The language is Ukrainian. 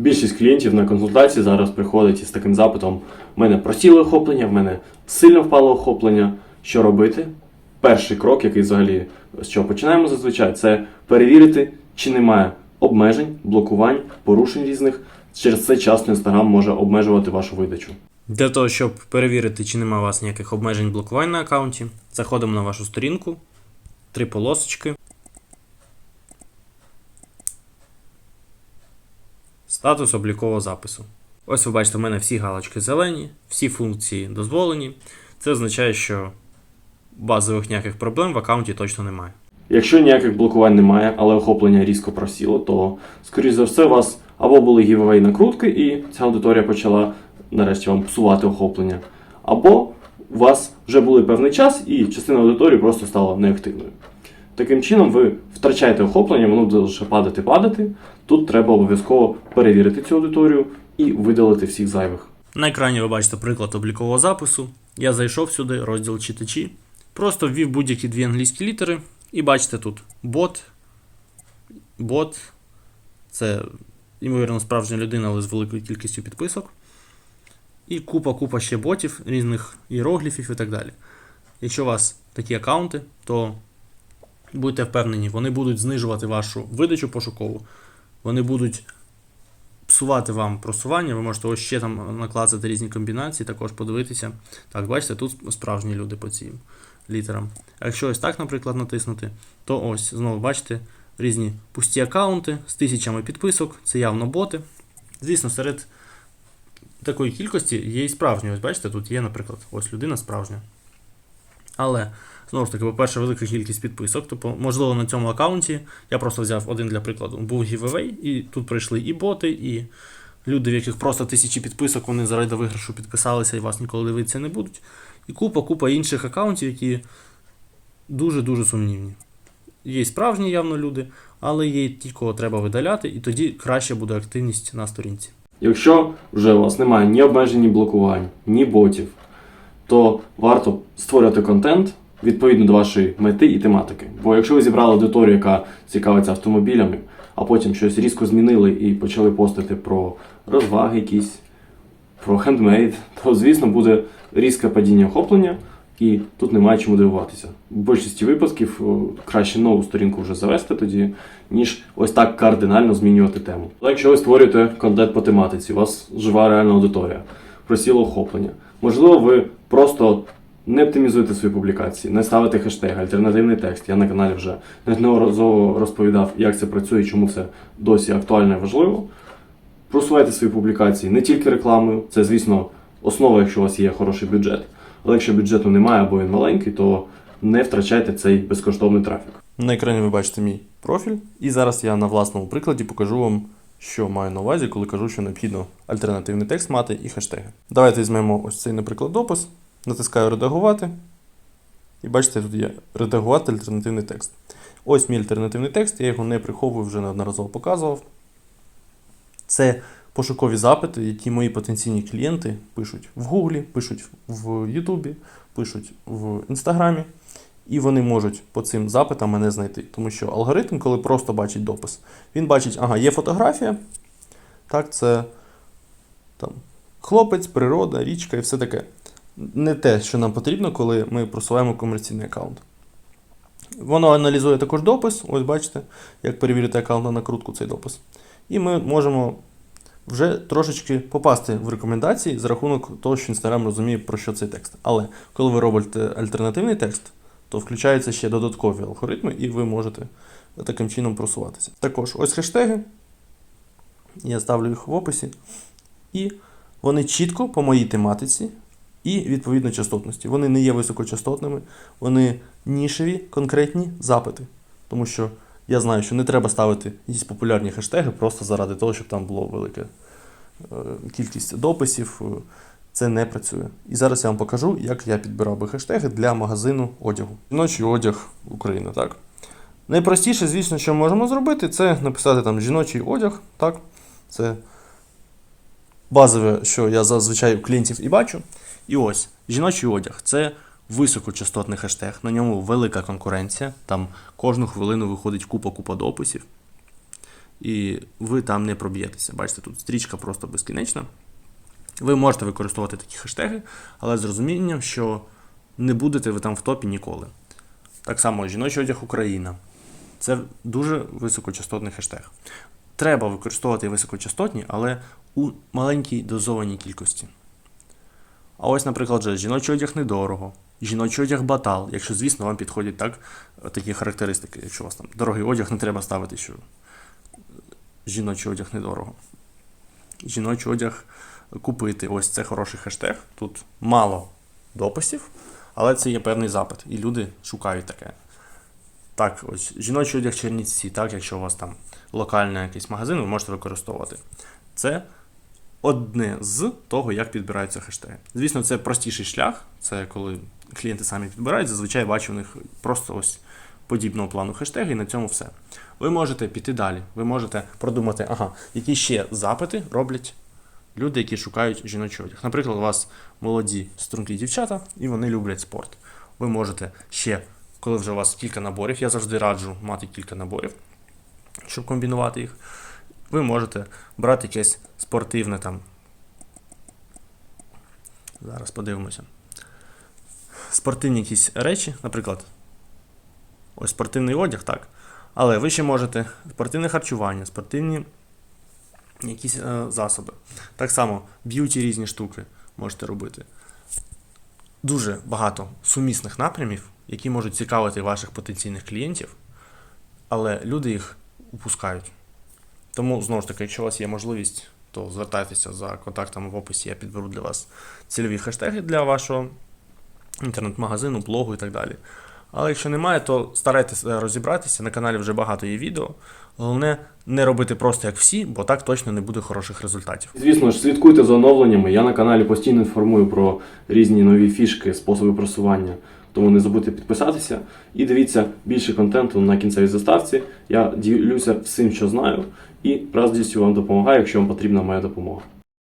Більшість клієнтів на консультації зараз приходить із таким запитом: в мене просіло охоплення, в мене сильно впало охоплення. Що робити? Перший крок, який взагалі з чого починаємо зазвичай, це перевірити, чи немає обмежень, блокувань, порушень різних. Через це часто Instagram може обмежувати вашу видачу. Для того, щоб перевірити, чи немає у вас ніяких обмежень блокувань на аккаунті, заходимо на вашу сторінку, три полосочки. Статус облікового запису. Ось ви бачите, у мене всі галочки зелені, всі функції дозволені. Це означає, що базових ніяких проблем в аккаунті точно немає. Якщо ніяких блокувань немає, але охоплення різко просіло, то, скоріш за все, у вас або були гівевей накрутки, і ця аудиторія почала нарешті вам псувати охоплення, або у вас вже були певний час, і частина аудиторії просто стала неактивною. Таким чином, ви втрачаєте охоплення, воно буде лише падати, падати. Тут треба обов'язково перевірити цю аудиторію і видалити всіх зайвих. На екрані ви бачите приклад облікового запису. Я зайшов сюди, розділ читачі, просто ввів будь-які дві англійські літери, і бачите тут бот. Бот це, ймовірно, справжня людина, але з великою кількістю підписок. І купа-купа ще ботів, різних іерогліфів і так далі. Якщо у вас такі аккаунти, то будьте впевнені, вони будуть знижувати вашу видачу пошукову, вони будуть псувати вам просування, ви можете ось ще там наклацати різні комбінації, також подивитися. Так, бачите, тут справжні люди по цим літерам. А якщо ось так, наприклад, натиснути, то ось знову бачите різні пусті аккаунти з тисячами підписок, це явно боти. Звісно, серед такої кількості є і справжні. Ось бачите, тут є, наприклад, ось людина справжня. Але знову ж таки, по-перше, велика кількість підписок. Тобто, можливо, на цьому аккаунті я просто взяв один для прикладу. Був giveaway, і тут прийшли і боти, і люди, в яких просто тисячі підписок, вони заради виграшу підписалися і вас ніколи дивитися не будуть. І купа, купа інших аккаунтів, які дуже-дуже сумнівні. Є справжні явно люди, але є ті, кого треба видаляти, і тоді краще буде активність на сторінці. Якщо вже у вас немає ні обмежень, ні блокувань, ні ботів, то варто створювати контент відповідно до вашої мети і тематики. Бо якщо ви зібрали аудиторію, яка цікавиться автомобілями, а потім щось різко змінили і почали постити про розваги якісь, про хендмейд, то звісно буде різке падіння охоплення, і тут немає чому дивуватися. В більшості випадків краще нову сторінку вже завести тоді, ніж ось так кардинально змінювати тему. Але якщо ви створюєте контент по тематиці, у вас жива реальна аудиторія, просіло охоплення. Можливо, ви просто не оптимізуєте свої публікації, не ставите хештег, альтернативний текст. Я на каналі вже неодноразово розповідав, як це працює, чому це досі актуально і важливо. Просувайте свої публікації не тільки рекламою, це, звісно, основа, якщо у вас є хороший бюджет. Але якщо бюджету немає або він маленький, то не втрачайте цей безкоштовний трафік. На екрані ви бачите мій профіль, і зараз я на власному прикладі покажу вам, що маю на увазі, коли кажу, що необхідно альтернативний текст мати і хештеги. Давайте візьмемо ось цей, наприклад, допис, натискаю редагувати. І бачите, тут є редагувати альтернативний текст. Ось мій альтернативний текст, я його не приховую, вже неодноразово показував. Це пошукові запити, які мої потенційні клієнти пишуть в Гуглі, пишуть в Ютубі, пишуть в Інстаграмі. І вони можуть по цим запитам мене знайти. Тому що алгоритм, коли просто бачить допис, він бачить, ага, є фотографія. Так, це там, хлопець, природа, річка і все таке. Не те, що нам потрібно, коли ми просуваємо комерційний аккаунт. Воно аналізує також допис. Ось бачите, як перевірити аккаунт на накрутку цей допис. І ми можемо вже трошечки попасти в рекомендації за рахунок того, що Instagram розуміє, про що цей текст. Але коли ви робите альтернативний текст, то включаються ще додаткові алгоритми, і ви можете таким чином просуватися. Також ось хештеги. Я ставлю їх в описі. І вони чітко по моїй тематиці і відповідно частотності. Вони не є високочастотними, вони нішеві, конкретні запити. Тому що я знаю, що не треба ставити якісь популярні хештеги просто заради того, щоб там було велика е, кількість дописів. Е, Це не працює. І зараз я вам покажу, як я підбирав би хештеги для магазину одягу. Жіночий одяг України, так. Найпростіше, звісно, що можемо зробити, це написати там жіночий одяг. Так? Це базове, що я зазвичай у клієнтів і бачу. І ось жіночий одяг це високочастотний хештег, на ньому велика конкуренція, там кожну хвилину виходить купа-купа дописів. і ви там не проб'єтеся. Бачите, тут стрічка просто безкінечна. Ви можете використовувати такі хештеги, але з розумінням, що не будете ви там в топі ніколи. Так само жіночий одяг Україна. Це дуже високочастотний хештег. Треба використовувати високочастотні, але у маленькій дозованій кількості. А ось, наприклад, же жіночий одяг недорого, жіночий одяг батал, якщо, звісно, вам підходять так, такі характеристики. Якщо у вас там дорогий одяг, не треба ставити, що жіночий одяг недорого. Жіночий одяг купити. Ось це хороший хештег. Тут мало дописів, але це є певний запит, і люди шукають таке. Так, ось жіночий одяг Чернівці, так, якщо у вас там локальний якийсь магазин, ви можете використовувати. Це одне з того, як підбираються хештеги. Звісно, це простіший шлях. Це коли клієнти самі підбирають. Зазвичай бачу у них просто ось подібного плану хештеги, і на цьому все. Ви можете піти далі. Ви можете продумати, ага, які ще запити роблять люди, які шукають жіночий одяг. Наприклад, у вас молоді стрункі дівчата, і вони люблять спорт. Ви можете ще, коли вже у вас кілька наборів, я завжди раджу мати кілька наборів, щоб комбінувати їх. Ви можете брати якесь спортивне там. Зараз подивимося. Спортивні якісь речі, наприклад, ось спортивний одяг, так. Але ви ще можете спортивне харчування, спортивні якісь е, засоби. Так само б'юті різні штуки можете робити. Дуже багато сумісних напрямів, які можуть цікавити ваших потенційних клієнтів, але люди їх упускають. Тому, знову ж таки, якщо у вас є можливість, то звертайтеся за контактами в описі, я підберу для вас цільові хештеги для вашого інтернет-магазину, блогу і так далі. Але якщо немає, то старайтеся розібратися. На каналі вже багато є відео. Головне не робити просто як всі, бо так точно не буде хороших результатів. Звісно ж, слідкуйте за оновленнями. Я на каналі постійно інформую про різні нові фішки, способи просування. Тому не забудьте підписатися і дивіться більше контенту на кінцевій заставці. Я ділюся всім, що знаю, і радістю вам допомагаю, якщо вам потрібна моя допомога.